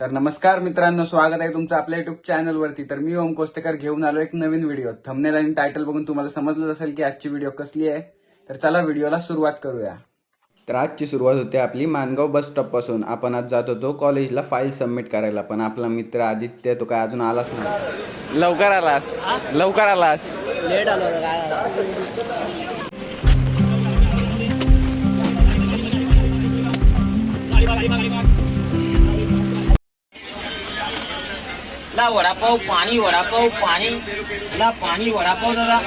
तर नमस्कार मित्रांनो स्वागत आहे तुमचं आपल्या युट्यूब चॅनलवरती तर मी ओम कोस्तेकर घेऊन आलो एक नवीन व्हिडिओ थंबनेल आणि टायटल बघून तुम्हाला समजलं असेल की आजची व्हिडिओ कसली आहे. तर चला व्हिडिओला सुरुवात करूया. तर आजची सुरुवात होते आपली मानगाव बस स्टॉपपासून. आपण आज जात होतो कॉलेजला फाईल सबमिट करायला. पण आपला मित्र आदित्य तो काय अजून आलाच नाही. लवकर आलास. लवकर आलास. लेट आलो काय ला ના વડાપાઉં પાણી વડાપાઉ પાણી. ના પાણી વડાપાઉં દાદા.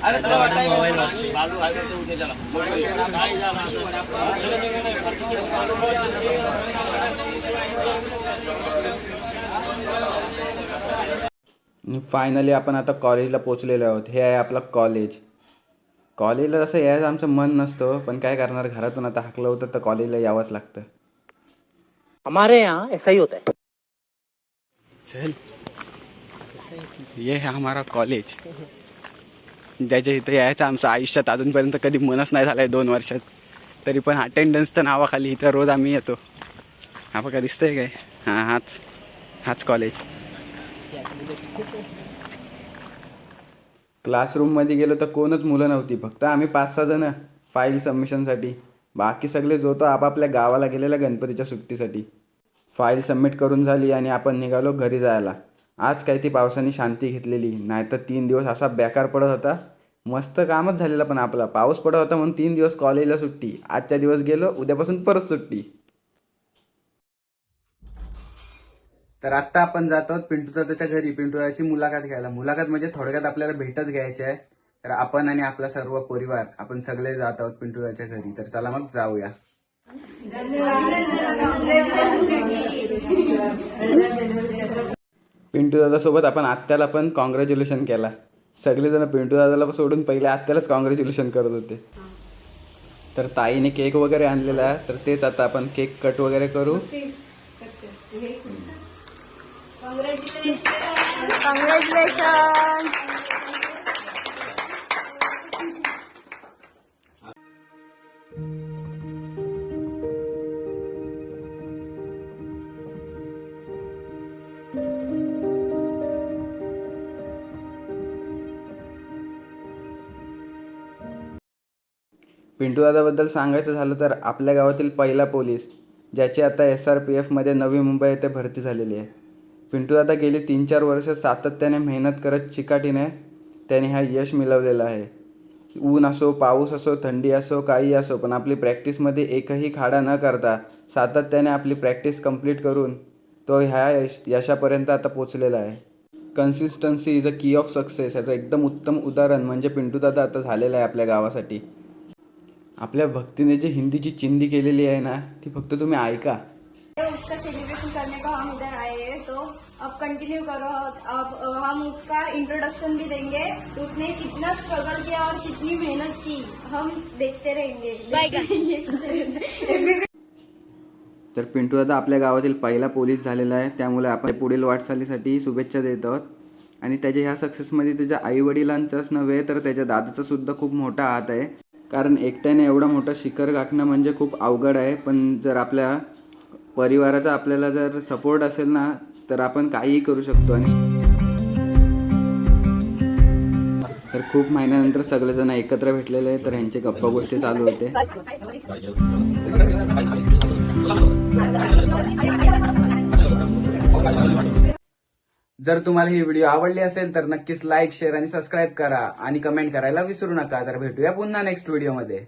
અરે તો ઉઠે फायनली आपण आता कॉलेजला पोचलेलो आहोत. हे आहे आपलं कॉलेज कॉलेजला तसं यायचं आमचं मन नसतं पण काय करणार? घरातून आता हाकलं होतं तर कॉलेजला यावंच लागतं. हमारे यहाँ ऐसा ही होता है. चल. ये है हमारा कॉलेज ज्याच्या इथं यायचं आमचं आयुष्यात अजूनपर्यंत कधी मनच नाही झालं आहे दोन वर्षात. तरी पण अटेंडन्सच्या नावाखाली इथं रोज आम्ही येतो. हा बघा दिसतंय काय? हां हाच हाच कॉलेज क्लासरूममध्ये गेलो तर कोणच मुलं नव्हती फक्त आम्ही पाच सहा जण फाईल सबमिशनसाठी बाकी सगळे जो तो आपापल्या गावाला गेलेल्या गणपतीच्या सुट्टीसाठी. फाईल सबमिट करून झाली आणि आपण निघालो घरी जायला. आज काही ती पावसाने शांती घेतलेली नाहीतर तीन दिवस असा बेकार पडत होता. मस्त कामच झालेलं पण आपला. पाऊस पडत होता म्हणून तीन दिवस कॉलेजला सुट्टी. आजच्या दिवस गेलो उद्यापासून परत सुट्टी. तर आत्ता आपण जात आहोत पिंटू दादाच्या घरी. पिंटू मुलाखत घ्यायला. मुलाखत म्हणजे थोडक्यात आपल्याला भेटच घ्यायची आहे. तर आपण आणि आपला सर्व परिवार आपण सगळे जात आहोत पिंटू घरी. तर चला मग जाऊया. पिंटू दादासोबत आपण आत्याला पण कॉंग्रॅच्युलेशन केला. सगळेजण पिंटू दादाला सोडून पहिले आत्यालाच कॉंग्रॅच्युलेशन करत होते. तर ताईने केक वगैरे आणलेला तर तेच आता आपण केक कट वगैरे करू. कॉंग्रॅच्युलेशन पिंटू दादाबद्दल सांगायचं झालं तर आपल्या गावातील पहिला पोलीस ज्याची आता S R P एफमध्ये Navi Mumbai येथे भरती झालेली आहे. पिंटू दादा गेली तीन चार वर्ष सातत्याने मेहनत करत चिकाटीने त्याने हा यश मिळवलेला आहे. ऊन असो पाऊस असो थंडी असो काही असो पण आपली प्रॅक्टिसमध्ये एकही खाडा न करता सातत्याने आपली प्रॅक्टिस कंप्लीट करून तो ह्या यश यशापर्यंत आता पोचलेला आहे. कन्सिस्टन्सी इज अ की ऑफ सक्सेस याचं एकदम उत्तम उदाहरण म्हणजे पिंटू दादा आता झालेलं आहे आपल्या गावासाठी. आपल्या भक्तीने जी हिंदीची चिंदी केलेली आहे ना ती फक्त तुम्ही ऐका. उसका सेलिब्रेशन करने को हम इधर आए हैं तो अब कंटिन्यू करो। अब हम उसका इंट्रोडक्शन भी देंगे। उसने कितना स्ट्रगल किया और कितनी मेहनत की। हम देखते रहेंगे। तर पिंटू दादा आपल्या गावातील पहिला पोलीस झालेला आहे. त्यामुळे आपण पुढील वाटचालीसाठी शुभेच्छा देत. आहोत आणि त्याच्या ह्या सक्सेसमध्ये त्याच्या आईवडिलांचाच नव्हे तर त्याच्या दादाचा सुद्धा खूप मोठा हात आहे. कारण एकट्याने एवढं मोठं शिखर गाठणं म्हणजे खूप अवघड आहे. पण जर आपल्या परिवाराचा आपल्याला जर सपोर्ट असेल ना तर आपण काहीही करू शकतो आणि तर खूप महिन्यानंतर सगळेजण एकत्र भेटलेले तर ह्यांचे गप्पा गोष्टी चालू होते. जर तुम्हाला ही व्हिडिओ आवडली असेल तर नक्कीच लाईक शेअर आणि सबस्क्राईब करा. आणि कमेंट करायला विसरू नका. तर भेटूया पुन्हा नेक्स्ट व्हिडिओमध्ये